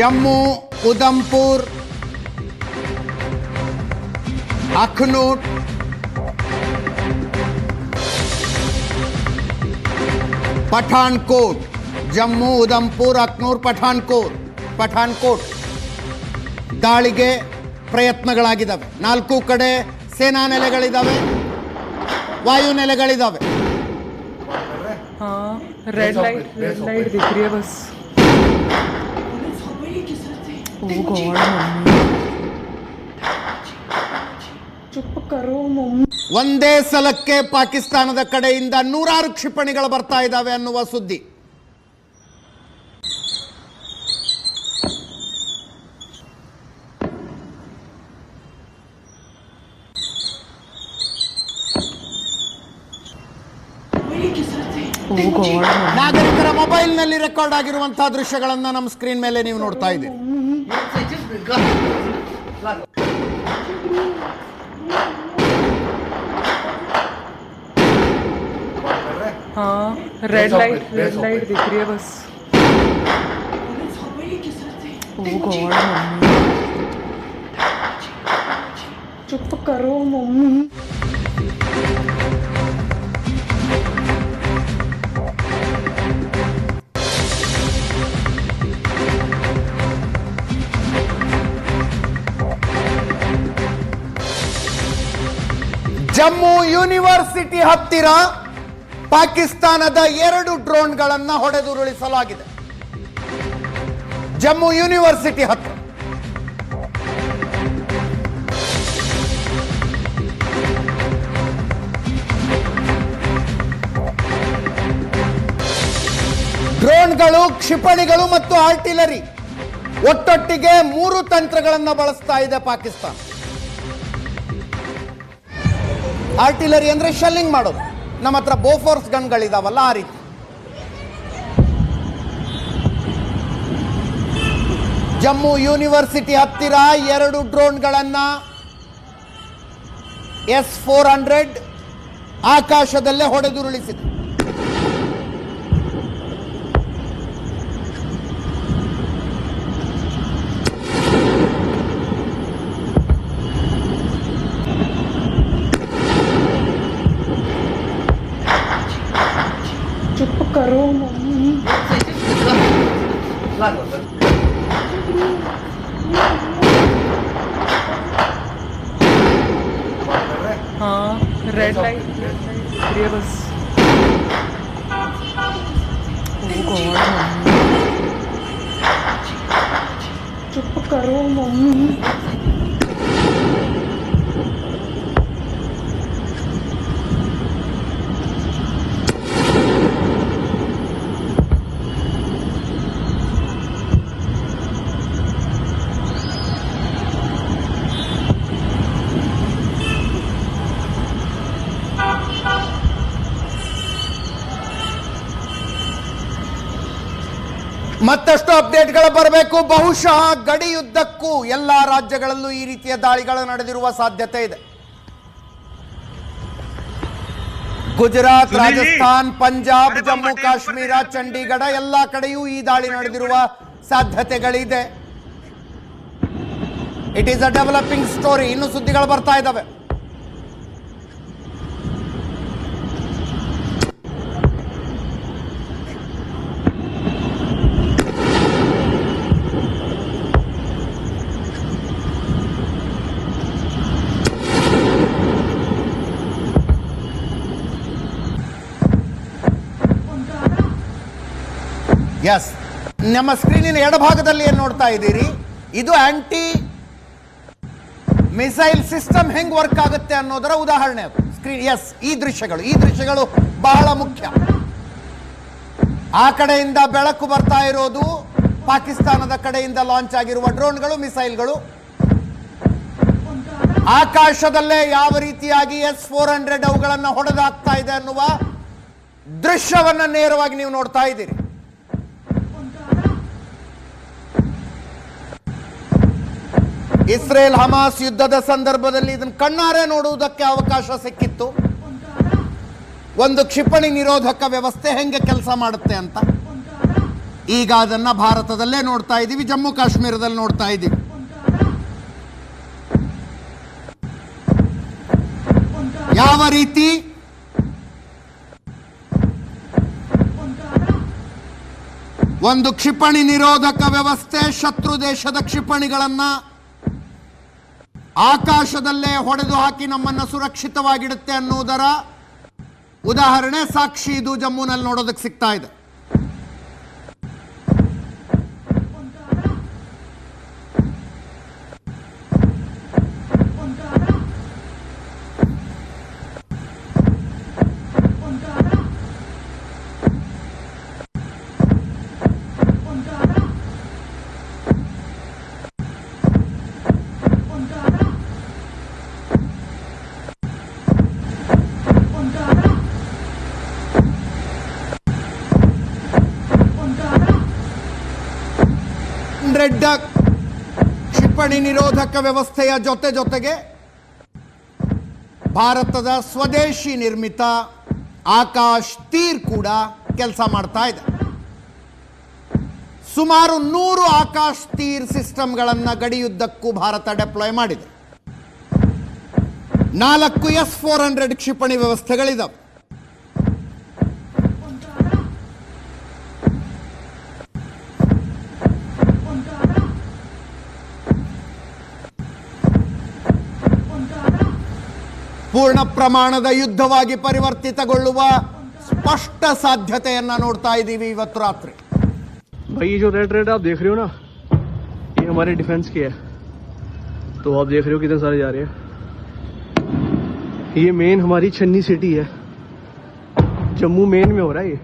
ಜಮ್ಮು ಉಧಂಪುರ್ ಅಖ್ನೂಟ್ ಪಠಾಣ್ಕೋಟ್ ಜಮ್ಮು ಉಧಂಪುರ್ ಅಕ್ನೂರ್ ಪಠಾಣ್ಕೋಟ್ ಪಠಾಣ್ಕೋಟ್ ದಾಳಿಗೆ ಪ್ರಯತ್ನಗಳಾಗಿದ್ದಾವೆ ನಾಲ್ಕು ಕಡೆ ಸೇನಾ ನೆಲೆಗಳಿದ್ದಾವೆ ವಾಯು ನೆಲೆಗಳಿದ್ದಾವೆ हाँ रेड लाइट रेड लाइट दिख रही है बस ओ गॉड मम्मी चुप करो मम्मी ಒಂದೇ ಸಲಕ್ಕೆ ಪಾಕಿಸ್ತಾನದ ಕಡೆಯಿಂದ ನೂರಾರು ಕ್ಷಿಪಣಿಗಳು ಬರ್ತಾ ಇದ್ದಾವೆ ಅನ್ನುವ ಸುದ್ದಿ ओ गॉड मम्मी ನಾಗರಿಕರ ಮೊಬೈಲ್ನಲ್ಲಿ ರೆಕಾರ್ಡ್ ಆಗಿರುವಂತಹ ದೃಶ್ಯಗಳನ್ನ ನಮ್ಮ ಸ್ಕ್ರೀನ್ ಮೇಲೆ ನೀವು ನೋಡ್ತಾ ಇದ್ದೀರಿ हाँ रेड लाइट रेड लाइट दिख रही है बस। Oh god mummy. चुप करो मम्मी। ಯೂನಿವರ್ಸಿಟಿ ಹತ್ತಿರ ಪಾಕಿಸ್ತಾನದ ಎರಡು ಡ್ರೋನ್ಗಳನ್ನು ಹೊಡೆದುರುಳಿಸಲಾಗಿದೆ. ಜಮ್ಮು ಯೂನಿವರ್ಸಿಟಿ ಹತ್ತಿರ ಡ್ರೋನ್ಗಳು, ಕ್ಷಿಪಣಿಗಳು ಮತ್ತು ಆರ್ಟಿಲರಿ ಒಟ್ಟೊಟ್ಟಿಗೆ ಮೂರು ತಂತ್ರಗಳನ್ನು ಬಳಸ್ತಾ ಇದೆ ಪಾಕಿಸ್ತಾನ. ಆರ್ಟಿಲರಿ ಅಂದರೆ ಶೆಲ್ಲಿಂಗ್ ಮಾಡೋದು. ನಮ್ಮ ಹತ್ರ ಬೋಫೋರ್ಸ್ ಗನ್ಗಳಿದಾವಲ್ಲ ಆ ರೀತಿ. ಜಮ್ಮು ಯೂನಿವರ್ಸಿಟಿ ಹತ್ತಿರ ಎರಡು ಡ್ರೋನ್ಗಳನ್ನು ಎಸ್ ಫೋರ್ ಹಂಡ್ರೆಡ್ ಆಕಾಶದಲ್ಲೇ ಹೊಡೆದುರುಳಿಸಿದೆ. चुप करो मम्मी हाँ रेड लाइट रेड लाइट दिख रही है बस ओ गॉड मम्मी चुप करो मम्मी ಮತ್ತಷ್ಟು ಅಪ್ಡೇಟ್ಗಳು ಬರಬೇಕು. ಬಹುಶಃ ಗಡಿಯುದ್ದಕ್ಕೂ ಎಲ್ಲ ರಾಜ್ಯಗಳಲ್ಲೂ ಈ ರೀತಿಯ ದಾಳಿಗಳು ನಡೆದಿರುವ ಸಾಧ್ಯತೆ ಇದೆ. ಗುಜರಾತ್ ರಾಜಸ್ಥಾನ್ ಪಂಜಾಬ್ ಜಮ್ಮು ಕಾಶ್ಮೀರ. ಚಂಡೀಗಢ ಎಲ್ಲ ಕಡೆಯೂ ಈ ದಾಳಿ ನಡೆದಿರುವ ಸಾಧ್ಯತೆಗಳಿದೆ. It is a developing story ಇನ್ನು ಸುದ್ದಿಗಳು ಬರ್ತಾ ಇದ್ದಾವೆ. ಎಸ್ ನಮ್ಮ ಸ್ಕ್ರೀನಿನ ಎಡಭಾಗದಲ್ಲಿ ಏನು ನೋಡ್ತಾ ಇದ್ದೀರಿ? ಇದು ಆಂಟಿ ಮಿಸೈಲ್ ಸಿಸ್ಟಮ್ ಹೆಂಗ್ ವರ್ಕ್ ಆಗುತ್ತೆ ಅನ್ನೋದರ ಉದಾಹರಣೆ ಅದು. ಸ್ಕ್ರೀನ್ ಎಸ್ ಈ ದೃಶ್ಯಗಳು. ಈ ದೃಶ್ಯಗಳು ಬಹಳ ಮುಖ್ಯ. ಆ ಕಡೆಯಿಂದ ಬೆಳಕು ಬರ್ತಾ ಇರೋದು, ಪಾಕಿಸ್ತಾನದ ಕಡೆಯಿಂದ ಲಾಂಚ್ ಆಗಿರುವ ಡ್ರೋನ್ಗಳು ಮಿಸೈಲ್ಗಳು ಆಕಾಶದಲ್ಲೇ ಯಾವ ರೀತಿಯಾಗಿ ಎಸ್ ಫೋರ್ ಹಂಡ್ರೆಡ್ ಅವುಗಳನ್ನು ಹೊಡೆದಾಗ್ತಾ ಇದೆ ಅನ್ನುವ ದೃಶ್ಯವನ್ನು ನೇರವಾಗಿ ನೀವು ನೋಡ್ತಾ ಇದ್ದೀರಿ. ಇಸ್ರೇಲ್ ಹಮಾಸ್ ಯುದ್ಧದ ಸಂದರ್ಭದಲ್ಲಿ ಇದನ್ನು ಕಣ್ಣಾರೆ ನೋಡುವುದಕ್ಕೆ ಅವಕಾಶ ಸಿಕ್ಕಿತ್ತು. ಒಂದು ಕ್ಷಿಪಣಿ ನಿರೋಧಕ ವ್ಯವಸ್ಥೆ ಹೆಂಗೆ ಕೆಲಸ ಮಾಡುತ್ತೆ ಅಂತ. ಈಗ ಅದನ್ನ ಭಾರತದಲ್ಲೇ ನೋಡ್ತಾ ಇದ್ದೀವಿ ಜಮ್ಮು ಕಾಶ್ಮೀರದಲ್ಲಿ ನೋಡ್ತಾ ಇದ್ದೀವಿ ಯಾವ ರೀತಿ? ಒಂದು ಕ್ಷಿಪಣಿ ನಿರೋಧಕ ವ್ಯವಸ್ಥೆ ಶತ್ರು ದೇಶದ ಕ್ಷಿಪಣಿಗಳನ್ನ ಆಕಾಶದಲ್ಲೇ ಹೊಡೆದು ಹಾಕಿ ನಮ್ಮನ್ನು ಸುರಕ್ಷಿತವಾಗಿಡುತ್ತೆ ಅನ್ನುವುದರ ಉದಾಹರಣೆ ಸಾಕ್ಷಿ ಇದು ಜಮ್ಮುನಲ್ಲಿ ನೋಡೋದಕ್ಕೆ ಸಿಗ್ತಾ ಇದೆ. ಹಂಡ್ರೆಡ್ ಕ್ಷಿಪಣಿ ನಿರೋಧಕ ವ್ಯವಸ್ಥೆಯ ಜೊತೆ ಜೊತೆಗೆ ಭಾರತದ ಸ್ವದೇಶಿ ನಿರ್ಮಿತ ಆಕಾಶ್ ತೀರ್ ಕೂಡ ಕೆಲಸ ಮಾಡ್ತಾ ಇದೆ. ಸುಮಾರು ನೂರು ಆಕಾಶ್ ತೀರ್ ಸಿಸ್ಟಮ್ಗಳನ್ನು ಗಡಿಯುದ್ದಕ್ಕೂ ಭಾರತ ಡೆಪ್ಲಾಯ್ ಮಾಡಿದೆ. ನಾಲ್ಕು ಎಸ್ ಫೋರ್ ಹಂಡ್ರೆಡ್ ಕ್ಷಿಪಣಿ ವ್ಯವಸ್ಥೆಗಳಿದಾವೆ. ಪೂರ್ಣ ಪ್ರಮಾಣದ ಯುದ್ಧವಾಗಿ ಪರಿವರ್ತಿತಗೊಳ್ಳುವ ಸ್ಪಷ್ಟ ಸಾಧ್ಯತೆಯನ್ನ ನೋಡ್ತಾ ಇದ್ದೀವಿ ಇವತ್ತು ರಾತ್ರಿ भाई ये जो रेड रेड आप देख रहे हो ना ये हमारे डिफेंस की है तो आप देख रहे हो कितने सारे जा रहे हैं ये मेन हमारी छन्नी सिटी है जम्मू मेन में हो रहा है ये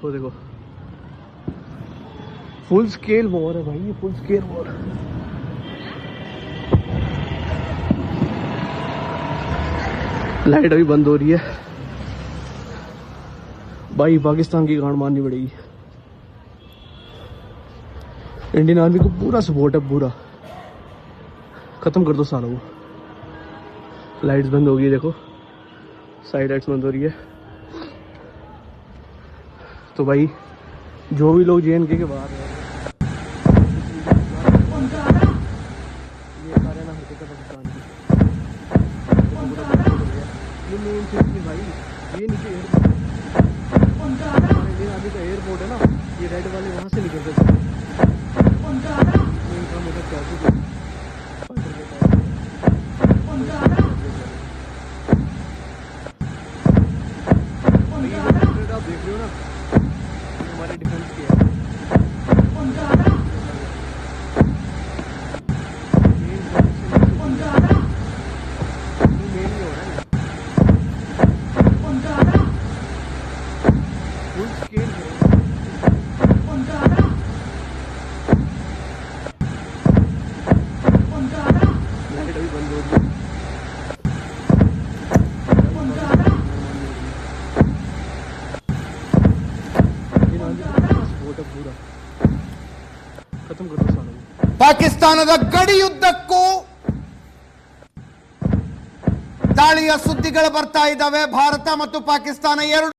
वो देखो फुल स्केल वॉर है भाई ये फुल स्केल वॉर लाइट अभी बंद हो रही है। भाई, पाकिस्तान की गांड मारनी पड़ेगी। इंडियन आर्मी को पूरा सपोर्ट है, पूरा। खत्म कर दो सालों को लाइट्स बंद हो गई, देखो। साइड लाइट्स बंद हो रही है। तो भाई, जो भी लोग जे के बाहर मेन चीज़ है भाई ये नीचे एयरपोर्ट है। अभी तो का एयरपोर्ट है ना ये रेड वाले वहाँ से निकलते थे। मेन काम होता है। को ಪಾಕಿಸ್ತಾನದ ಗಡಿಯುದ್ದಕ್ಕೂ ದಾಳಿಯ ಸುದ್ದಿಗಳು ಬರ್ತಾ ಇದ್ದಾವೆ. ಭಾರತ ಮತ್ತು ಪಾಕಿಸ್ತಾನ ಎರಡು